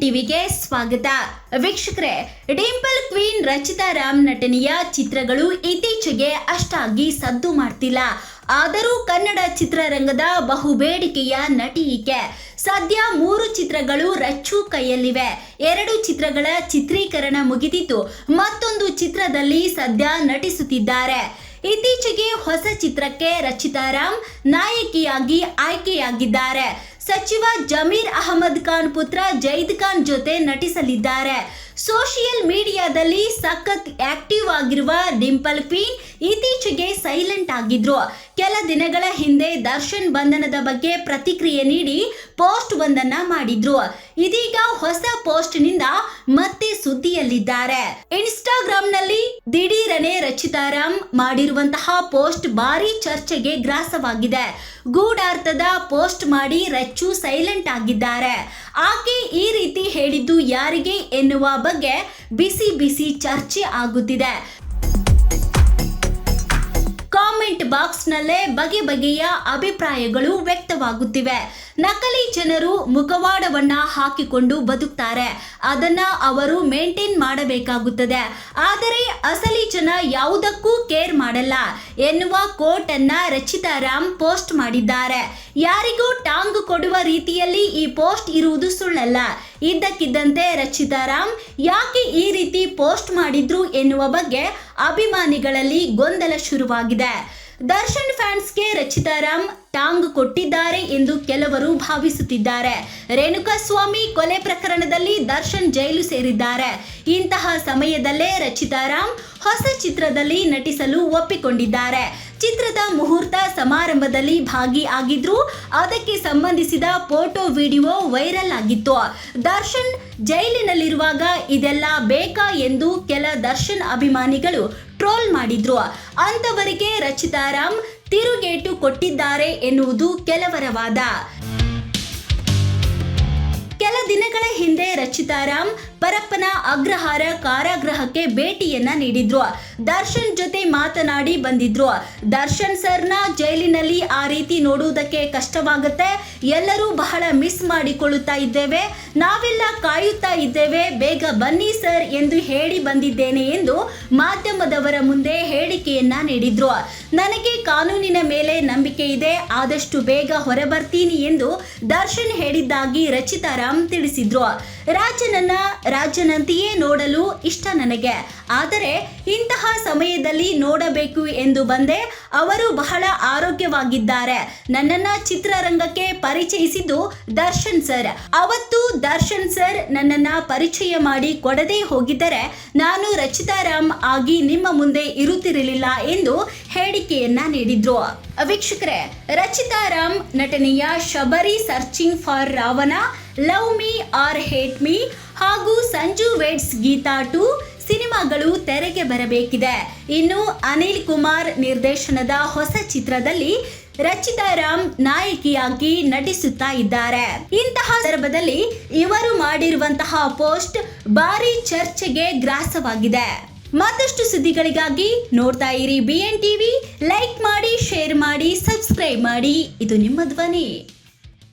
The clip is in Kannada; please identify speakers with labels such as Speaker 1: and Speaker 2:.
Speaker 1: ಟಿವಿಗೆ ಸ್ವಾಗತ. ವೀಕ್ಷಕರೇ, ಡಿಂಪಲ್ ಕ್ವೀನ್ ರಚಿತಾ ರಾಮ್ ನಟನೆಯ ಚಿತ್ರಗಳು ಇತ್ತೀಚೆಗೆ ಅಷ್ಟಾಗಿ ಸದ್ದು ಮಾಡ್ತಿಲ್ಲ. ಆದರೂ ಕನ್ನಡ ಚಿತ್ರರಂಗದ ಬಹುಬೇಡಿಕೆಯ ನಟಿ ಈಕೆ. ಸದ್ಯ ಮೂರು ಚಿತ್ರಗಳು ರಚ್ಚು ಕೈಯಲ್ಲಿವೆ. ಎರಡು ಚಿತ್ರಗಳ ಚಿತ್ರೀಕರಣ ಮುಗಿದಿತ್ತು ಮತ್ತೊಂದು ಚಿತ್ರದಲ್ಲಿ ಸದ್ಯ ನಟಿಸುತ್ತಿದ್ದಾರೆ. ಇತ್ತೀಚೆಗೆ ಹೊಸ ಚಿತ್ರಕ್ಕೆ ರಚಿತಾ ರಾಮ್ ನಾಯಕಿಯಾಗಿ ಆಯ್ಕೆಯಾಗಿದ್ದಾರೆ. ಸಚಿವ ಜಮೀರ್ ಅಹಮದ್ ಖಾನ್ ಪುತ್ರ ಜೈದ್ ಖಾನ್ ಜೊತೆ ನಟಿಸಲಿದ್ದಾರೆ. ಸೋಷಿಯಲ್ ಮೀಡಿಯಾದಲ್ಲಿ ಸಖತ್ ಆಕ್ಟಿವ್ ಆಗಿರುವ ಡಿಂಪಲ್ ಪೀನ್ ಇತ್ತೀಚೆಗೆ ಸೈಲೆಂಟ್ ಆಗಿದ್ರು. ಕೆಲ ದಿನಗಳ ಹಿಂದೆ ದರ್ಶನ್ ಬಂಧನದ ಬಗ್ಗೆ ಪ್ರತಿಕ್ರಿಯೆ ನೀಡಿ ಪೋಸ್ಟ್ ಒಂದನ್ನ ಮಾಡಿದ್ರು. ಇದೀಗ ಹೊಸ ಪೋಸ್ಟ್ನಿಂದ ಮತ್ತೆ ಸುದ್ದಿಯಲ್ಲಿದ್ದಾರೆ. ಇನ್ಸ್ಟಾಗ್ರಾಂನಲ್ಲಿ ದಿಢೀರನೆ ರಚಿತಾರಾಮ್ ಮಾಡಿರುವಂತಹ ಪೋಸ್ಟ್ ಭಾರಿ ಚರ್ಚೆಗೆ ಗ್ರಾಸವಾಗಿದೆ. ಗೂಢಾರ್ಥದ ಪೋಸ್ಟ್ ಮಾಡಿ ರಚ್ಚು ಸೈಲೆಂಟ್ ಆಗಿದ್ದಾರೆ. ಆಕೆ ಈ ರೀತಿ ಹೇಳಿದ್ದು ಯಾರಿಗೆ ಎನ್ನುವ ಬಗ್ಗೆ ಬಿಸಿ ಬಿಸಿ ಚರ್ಚೆ ಆಗುತ್ತಿದೆ. ಬಾಕ್ಸ್ನಲ್ಲೇ ಬಗೆ ಬಗೆಯ ಅಭಿಪ್ರಾಯಗಳು ವ್ಯಕ್ತವಾಗುತ್ತಿವೆ. ನಕಲಿ ಜನರು ಮುಖವಾಡವನ್ನ ಹಾಕಿಕೊಂಡು ಬದುಕ್ತಾರೆ. ಅದನ್ನ ಅವರು ಮೇಂಟೈನ್ ಮಾಡಬೇಕಾಗುತ್ತದೆ. ಆದರೆ ಅಸಲಿ ಜನ ಯಾವುದಕ್ಕೂ ಕೇರ್ ಮಾಡಲ್ಲ ಎನ್ನುವ ಕೋಟ್ ಅನ್ನ ರಚಿತಾ ರಾಮ್ ಪೋಸ್ಟ್ ಮಾಡಿದ್ದಾರೆ. ಯಾರಿಗೂ ಟಾಂಗ್ ಕೊಡುವ ರೀತಿಯಲ್ಲಿ ಈ ಪೋಸ್ಟ್ ಇರುವುದು ಸುಳ್ಳಲ್ಲ. ಇದ್ದಕ್ಕಿದ್ದಂತೆ ರಚಿತಾ ರಾಮ್, ಯಾಕೆ ಈ ರೀತಿ ಪೋಸ್ಟ್ ಮಾಡಿದ್ರು? ಎನ್ನುವ ಬಗ್ಗೆ ಅಭಿಮಾನಿಗಳಲ್ಲಿ ಗೊಂದಲ ಶುರುವಾಗಿದೆ. ದರ್ಶನ್ ಫ್ಯಾನ್ಸ್ಗೆ ರಚಿತಾ ರಾಮ್ ಟಾಂಗ್ ಕೊಟ್ಟಿದ್ದಾರೆ ಎಂದು ಕೆಲವರು ಭಾವಿಸುತ್ತಿದ್ದಾರೆ. ರೇಣುಕಾಸ್ವಾಮಿ ಕೊಲೆ ಪ್ರಕರಣದಲ್ಲಿ ದರ್ಶನ್ ಜೈಲು ಸೇರಿದ್ದಾರೆ. ಇಂತಹ ಸಮಯದಲ್ಲೇ ರಚಿತಾರಾಮ್ ಹೊಸ ಚಿತ್ರದಲ್ಲಿ ನಟಿಸಲು ಒಪ್ಪಿಕೊಂಡಿದ್ದಾರೆ. ಚಿತ್ರದ ಮುಹೂರ್ತ ಸಮಾರಂಭದಲ್ಲಿ ಭಾಗಿಯಾಗಿದ್ರು ಅದಕ್ಕೆ ಸಂಬಂಧಿಸಿದ ಫೋಟೋ ವಿಡಿಯೋ ವೈರಲ್ ಆಗಿತ್ತು. ದರ್ಶನ್ ಜೈಲಿನಲ್ಲಿರುವಾಗ ಇದೆಲ್ಲ ಬೇಕಾ ಎಂದು ಕೆಲ ದರ್ಶನ್ ಅಭಿಮಾನಿಗಳು ಟ್ರೋಲ್ ಮಾಡಿದ್ರು. ಅಂತವರಿಗೆ ರಚಿತಾ ರಾಮ್ ತಿರುಗೇಟು ಕೊಟ್ಟಿದ್ದಾರೆ ಎನ್ನುವುದು ಕೆಲವರ ವಾದ ಕೆಲ ದಿನಗಳ ಹಿಂದೆ ರಚಿತಾ ರಾಮ್ ಪರಪ್ಪನ ಅಗ್ರಹಾರ ಕಾರಾಗೃಹಕ್ಕೆ ಭೇಟಿಯನ್ನ ನೀಡಿದ್ರು. ದರ್ಶನ್ ಜೊತೆ ಮಾತನಾಡಿ ಬಂದಿದ್ರು. ದರ್ಶನ್ ಸರ್ನ ಜೈಲಿನಲ್ಲಿ ಆ ರೀತಿ ನೋಡುವುದಕ್ಕೆ ಕಷ್ಟವಾಗುತ್ತೆ. ಎಲ್ಲರೂ ಬಹಳ ಮಿಸ್ ಮಾಡಿಕೊಳ್ಳುತ್ತಾ ಇದ್ದೇವೆ. ನಾವೆಲ್ಲ ಕಾಯುತ್ತಾ ಇದ್ದೇವೆ. ಬೇಗ ಬನ್ನಿ ಸರ್ ಎಂದು ಹೇಳಿ ಬಂದಿದ್ದೇನೆ ಎಂದು ಮಾಧ್ಯಮದವರ ಮುಂದೆ ಹೇಳಿಕೆಯನ್ನ ನೀಡಿದ್ರು. ನನಗೆ ಕಾನೂನಿನ ಮೇಲೆ ನಂಬಿಕೆ ಇದೆ. ಆದಷ್ಟು ಬೇಗ ಹೊರಬರ್ತೀನಿ ಎಂದು ದರ್ಶನ್ ಹೇಳಿದ್ದಾಗಿ ರಚಿತಾ ರಾಮ್ ತಿಳಿಸಿದ್ರು. ರಾಜನನ್ನ ರಾಜನಂತೆಯೇ ನೋಡಲು ಇಷ್ಟ ನನಗೆ. ಆದರೆ ಇಂತಹ ಸಮಯದಲ್ಲಿ ನೋಡಬೇಕು ಎಂದು ಬಂದೆ ಅವರು ಬಹಳ ಆರೋಗ್ಯವಾಗಿದ್ದಾರೆ. ನನ್ನನ್ನ ಚಿತ್ರರಂಗಕ್ಕೆ ಪರಿಚಯಿಸಿದ್ದು ದರ್ಶನ್ ಸರ್. ಅವತ್ತು ದರ್ಶನ್ ಸರ್ ನನ್ನನ್ನ ಪರಿಚಯ ಮಾಡಿ ಕೊಡದೇ ಹೋಗಿದ್ದರೆ ನಾನು ರಚಿತಾ ರಾಮ್ ಆಗಿ ನಿಮ್ಮ ಮುಂದೆ ಇರುತ್ತಿರಲಿಲ್ಲ ಎಂದು ಹೇಳಿಕೆಯನ್ನ ನೀಡಿದ್ರು. ವೀಕ್ಷಕರೇ, ರಚಿತಾ ರಾಮ್ ನಟನೆಯ Shabari searching for Ravana love me or hate me ಹಾಗೂ ಸಂಜು ವೇಡ್ಸ್ ಗೀತಾ ಟು ಸಿನಿಮಾಗಳು ತೆರೆಗೆ ಬರಬೇಕಿದೆ. ಇನ್ನು ಅನಿಲ್ ಕುಮಾರ್ ನಿರ್ದೇಶನದ ಹೊಸ ಚಿತ್ರದಲ್ಲಿ ರಚಿತಾ ರಾಮ್ ನಾಯಕಿಯಾಗಿ ನಟಿಸುತ್ತಾ ಇದ್ದಾರೆ. ಇಂತಹ ಸಂದರ್ಭದಲ್ಲಿ ಇವರು ಮಾಡಿರುವಂತಹ ಪೋಸ್ಟ್ ಭಾರಿ ಚರ್ಚೆಗೆ ಗ್ರಾಸವಾಗಿದೆ. ಮತ್ತಷ್ಟು ಸುದ್ದಿಗಳಿಗಾಗಿ ನೋಡ್ತಾ ಇರಿ ಬಿ ಎನ್ ಟಿವಿ ಲೈಕ್ ಮಾಡಿ ಶೇರ್ ಮಾಡಿ ಸಬ್ಸ್ಕ್ರೈಬ್ ಮಾಡಿ. ಇದು ನಿಮ್ಮ ಧ್ವನಿ.